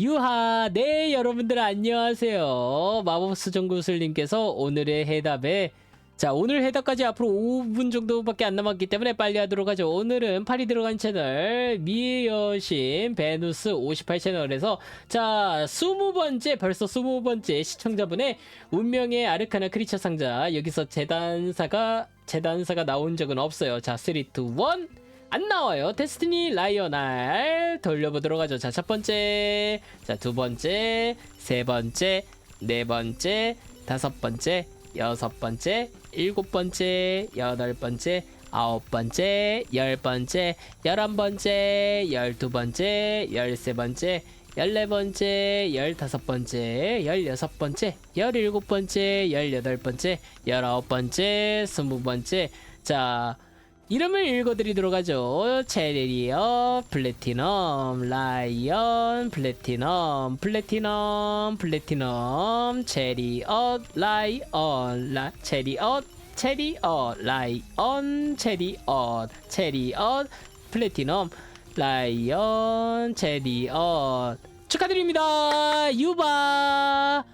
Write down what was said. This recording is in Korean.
유하 네 여러분들 안녕하세요. 마법수정구슬님께서 오늘의 해답에 자 오늘 해답까지 앞으로 5분 정도밖에 안 남았기 때문에 빨리 하도록 하죠. 오늘은 팔이 들어간 채널 미의 여신 베누스 58 채널에서 자 20번째 벌써 20번째 시청자분의 운명의 아르카나 크리처 상자 여기서 재단사가 재단사가 나온 적은 없어요. 자 3, 2, 1 안 나와요. 데스티니 라이언 알 돌려보도록 하죠. 자, 첫 번째, 자, 두 번째, 세 번째, 네 번째, 다섯 번째, 여섯 번째, 일곱 번째, 여덟 번째, 아홉 번째, 열 번째, 열한 번째, 열두 번째, 열세 번째, 열네 번째, 열다섯 번째, 열여섯 번째, 열일곱 번째, 열여덟 번째, 열아홉 번째, 스무 번째. 자, 이름을 읽어드리도록 하죠. 체리어, 플래티넘, 라이언, 플래티넘, 플래티넘, 플래티넘, 체리엇, 라이언, 라, 체리엇, 체리엇, 라이언, 체리엇, 체리엇, 플래티넘, 라이언, 체리엇. 축하드립니다. 유바.